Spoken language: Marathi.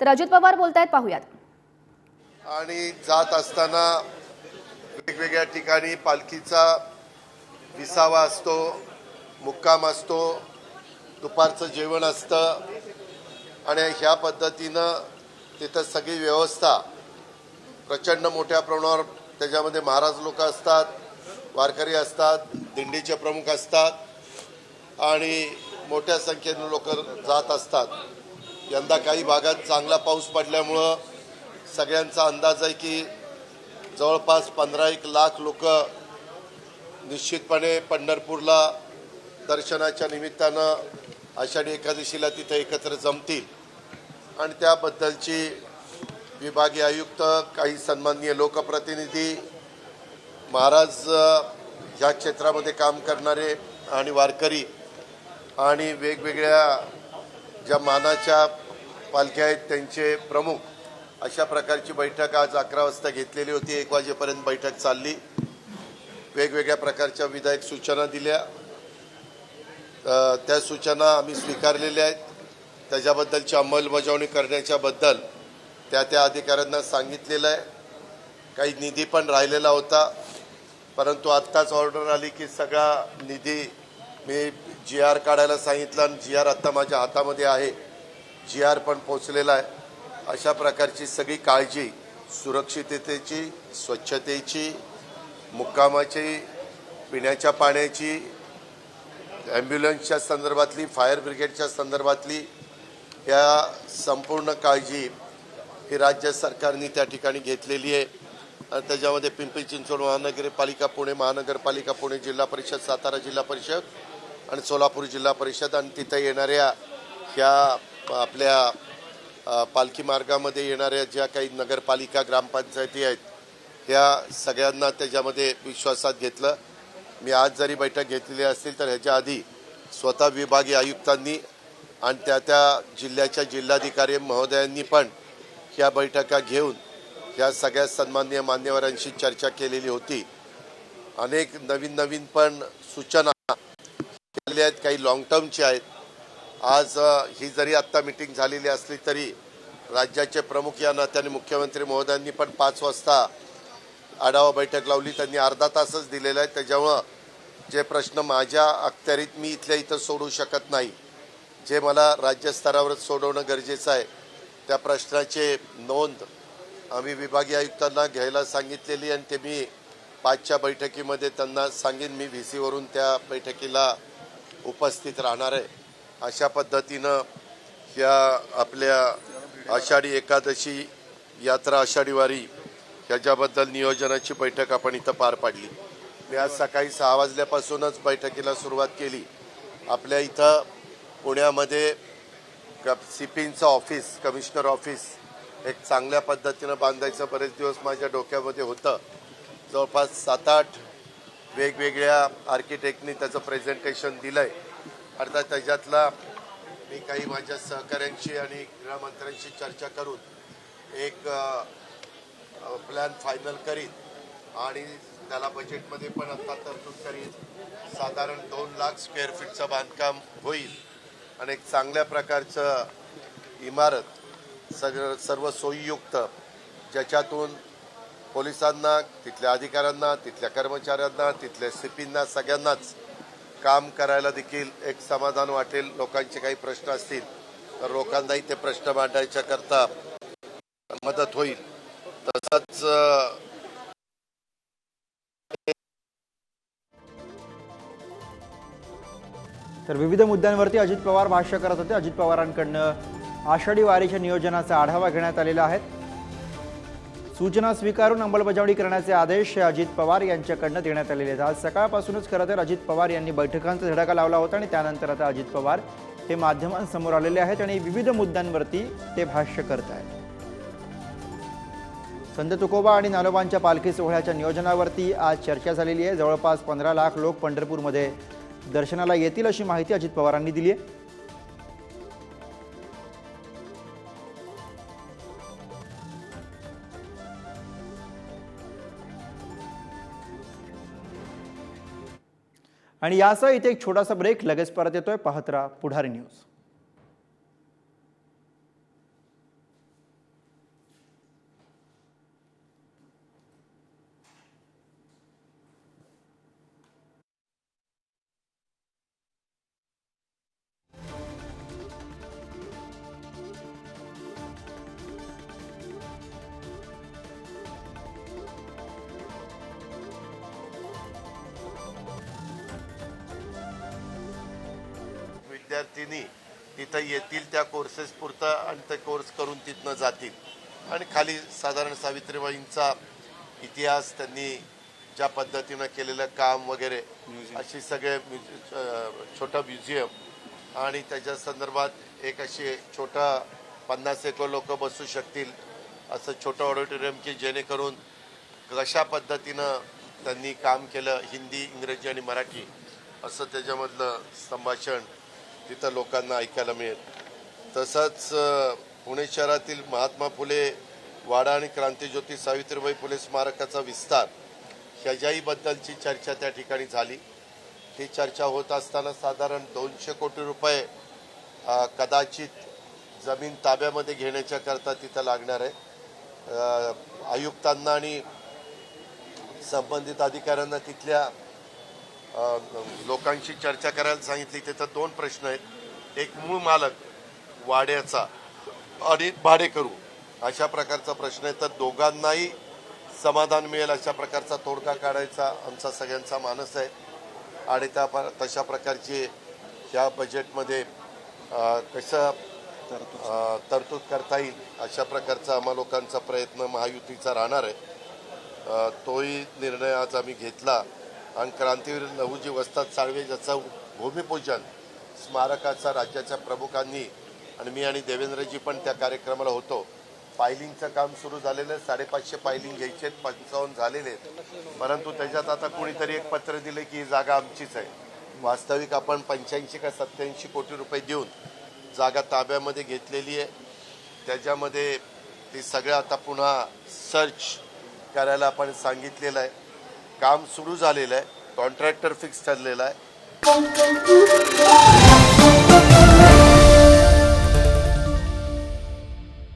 तर अजित पवार बोलतायत पाहूयात. आणि जात असताना वेगवेगळ्या ठिकाणी पालखीचा विसावा असतो मुक्काम असतो दुपारचं जेवण असतं आणि ह्या पद्धतीनं तिथं सगळी व्यवस्था प्रचंड मोठ्या प्रमाणावर त्याच्यामध्ये महाराज लोक असतात वारकरी असतात दिंडीचे प्रमुख असतात आणि मोठ्या संख्येने लोक जात असतात. यंदा काही भागात चांगला पाऊस पडल्यामुळं सगळ्यांचा अंदाज आहे की जवळपास पंधरा एक लाख लोक निश्चितपणे पंढरपूरला दर्शनाच्या निमित्तानं आषाढी एकादशीला तिथे एकत्र जमतील. आणि त्याबद्दलची विभागीय आयुक्त काही सन्माननीय लोकप्रतिनिधी महाराज ह्या क्षेत्रामध्ये काम करणारे आणि वारकरी आणि वेगवेगळ्या ज्या मानाच्या पालख्या आहेत त्यांचे प्रमुख अशा प्रकारची बैठक आज अकरा वाजता घेतलेली होती. एक वाजेपर्यंत बैठक चालली. वेगवेगळ्या प्रकारच्या विधायक सूचना दिल्या. त्या सूचना आम्ही स्वीकारलेल्या आहेत. त्याच्याबद्दलची अंमलबजावणी करण्याच्याबद्दल त्या त्या अधिकाऱ्यांना सांगितलेलं आहे. काही निधी पण राहिलेला होता. परंतु आत्ताच ऑर्डर आली की सगळा निधी मी जी आर काढायला सांगितलं आणि जी आर आत्ता माझ्या हातामध्ये आहे. जी आर पण पोचलेला आहे. अशा प्रकारची सगळी काळजी सुरक्षिततेची स्वच्छतेची मुक्कामाची पिण्याच्या पाण्याची ॲम्ब्युलन्सच्या संदर्भातली फायर ब्रिगेडच्या संदर्भातली या संपूर्ण काळजी ही राज्य सरकारने त्या ठिकाणी घेतलेली आहे. आणि त्याच्यामध्ये पिंपरी चिंचवड महानगरपालिका पुणे महानगरपालिका पुणे जिल्हा परिषद सातारा जिल्हा परिषद आणि सोलापूर जिल्हा परिषद आणि तिथं येणाऱ्या ह्या आपल्या पालखी मार्गामध्ये येणाऱ्या ज्या काही नगरपालिका ग्रामपंचायती आहेत ह्या सगळ्यांना त्याच्यामध्ये विश्वासात घेतलं. मी आज जरी बैठक घेतलेली असतील तर ह्याच्या आधी स्वतः विभागीय आयुक्तांनी आणि त्या त्या जिल्ह्याच्या जिल्हाधिकारी महोदयांनी पण ह्या बैठका घेऊन ह्या सगळ्या सन्माननीय मान्यवरांशी चर्चा केलेली होती. अनेक नवीन नवीन पण सूचना केलेल्या आहेत काही लॉंग टर्मचे आहेत. आज ही जरी आत्ता मिटिंग झालेली असली तरी राज्याचे प्रमुख या नात्याने मुख्यमंत्री महोदयांनी पण पाच वाजता आढावा बैठक लावली. त्यांनी अर्धा तासच दिलेला आहे. त्याच्यामुळं जे प्रश्न माझ्या अखत्यारीत मी इथल्या इथं सोडू शकत नाही. जे मला राज्यस्तरावरच सोडवणं गरजेचं आहे त्या प्रश्नाचे नोंद आम्ही विभागीय आयुक्तांना घ्यायला सांगितलेली आणि ते मी पाचच्या बैठकीमध्ये त्यांना सांगेन. मी व्ही सीवरून त्या बैठकीला उपस्थित राहणार आहे. अशा पद्धतीनं ह्या आपल्या आषाढी एकादशी यात्रा आषाढी वारी ह्याच्याबद्दल नियोजनाची बैठक आपण इथं पार पाडली. मी आज सकाळी सहा वाजल्यापासूनच बैठकीला सुरुवात केली. आपल्या इथं पुण्यामध्ये सिपिनचं ऑफिस कमिशनर ऑफिस एक चांगल्या पद्धतीनं बांधायचं बरेच दिवस माझ्या डोक्यामध्ये होतं. जवळपास सात आठ वेगवेगळ्या आर्किटेक्टनी त्याचं प्रेझेंटेशन दिलं आहे अर्थात त्याच्यातला मी काही माझ्या सहकाऱ्यांशी आणि गृहमंत्र्यांशी चर्चा करून एक प्लॅन फायनल करीन आणि त्याला बजेटमध्ये पण आता तरतूद करीन साधारण दोन लाख स्क्वेअर फीटचं बांधकाम होईल. आणि एक चांगल्या प्रकारचं इमारत सग सर्व सोयीयुक्त ज्याच्यातून पोलिसांना तिथल्या अधिकाऱ्यांना तिथल्या कर्मचाऱ्यांना तिथल्या सिपींना सगळ्यांनाच काम करायला देखील एक समाधान वाटेल. लोकांचे काही प्रश्न असतील तर लोकांनाही ते प्रश्न मांडायच्या करता मदत होईल. तसंच तर विविध मुद्द्यांवरती अजित पवार भाष्य करत होते. अजित पवारांकडनं आषाढी वारीच्या नियोजनाचा आढावा घेण्यात आलेला आहे. सूचना स्वीकारून अंमलबजावणी करण्याचे आदेश अजित पवार यांच्याकडनं देण्यात आलेले आहेत. आज सकाळपासूनच खरं तर अजित पवार यांनी बैठकांचा धडाका लावला होता आणि त्यानंतर आता अजित पवार हे माध्यमांसमोर आलेले आहेत आणि विविध मुद्द्यांवरती ते भाष्य करत आहेत. संत तुकोबा आणि नालोबांच्या पालखी सोहळ्याच्या नियोजनावरती आज चर्चा झालेली आहे. जवळपास पंधरा लाख लोक पंढरपूरमध्ये दर्शनाला येतील अशी माहिती अजित पवारांनी दिली आहे. आणि यासह इथे एक छोटासा ब्रेक लगेच परत येतोय. पाहत राहा पुढारी न्यूज विद्यार्थिनी तिथं येतील त्या कोर्सेस पुरतं आणि ते कोर्स करून तिथनं जातील. आणि खाली साधारण सावित्रीबाईंचा इतिहास त्यांनी ज्या पद्धतीनं केलेलं काम वगैरे अशी सगळे छोटं म्युझियम. आणि त्याच्या संदर्भात एक अशी छोटा पन्नास एक लोक बसू शकतील असं छोटं ऑडिटोरियम की जेणेकरून कशा पद्धतीनं त्यांनी काम केलं हिंदी इंग्रजी आणि मराठी असं त्याच्यामधलं संभाषण तिथं लोकांना ऐकायला मिळेल. तसंच पुणे शहरातील महात्मा फुले वाडा आणि क्रांतीज्योती सावित्रीबाई फुले स्मारकाचा विस्तार ह्याच्याहीबद्दलची चर्चा त्या ठिकाणी झाली. ती चर्चा होत असताना साधारण दोनशे कोटी रुपये कदाचित जमीन ताब्यामध्ये घेण्याच्या करता तिथं लागणार आहे. आयुक्तांना आणि संबंधित अधिकाऱ्यांना तिथल्या लोकांशी चर्चा करायला सांगितली. तिथं दोन प्रश्न आहेत. एक मूळ मालक वाड्याचा आणि भाडेकरू अशा प्रकारचा प्रश्न आहे. तर दोघांनाही समाधान मिळेल अशा प्रकारचा तोडगा काढायचा आमचा सगळ्यांचा मानस आहे. आणि त्या तशा प्रकारची ह्या बजेटमध्ये कसं तरतूद. करता येईल अशा प्रकारचा आम्हा लोकांचा प्रयत्न महायुतीचा राहणार आहे. तोही निर्णय आज आम्ही घेतला. आणि क्रांतीवीर लहुजी वस्ताद साळवे याचं भूमिपूजन स्मारकाचा राज्याच्या प्रमुखांनी आणि मी आणि देवेंद्रजी पण त्या कार्यक्रमाला होतो. फायलिंगचं काम सुरू झालेलं आहे. साडेपाचशे फायलिंग घ्यायचे आहेत पंचावन्न झालेले आहेत. परंतु त्याच्यात आता कोणीतरी एक पत्र दिले की ही जागा आमचीच आहे. वास्तविक आपण पंच्याऐंशी का सत्याऐंशी कोटी रुपये देऊन जागा ताब्यामध्ये घेतलेली आहे. त्याच्यामध्ये ती सगळं आता पुन्हा सर्च करायला आपण सांगितलेलं आहे. काम सुरू झालेलं आहे. कॉन्ट्रॅक्टर फिक्स ठरलेला आहे.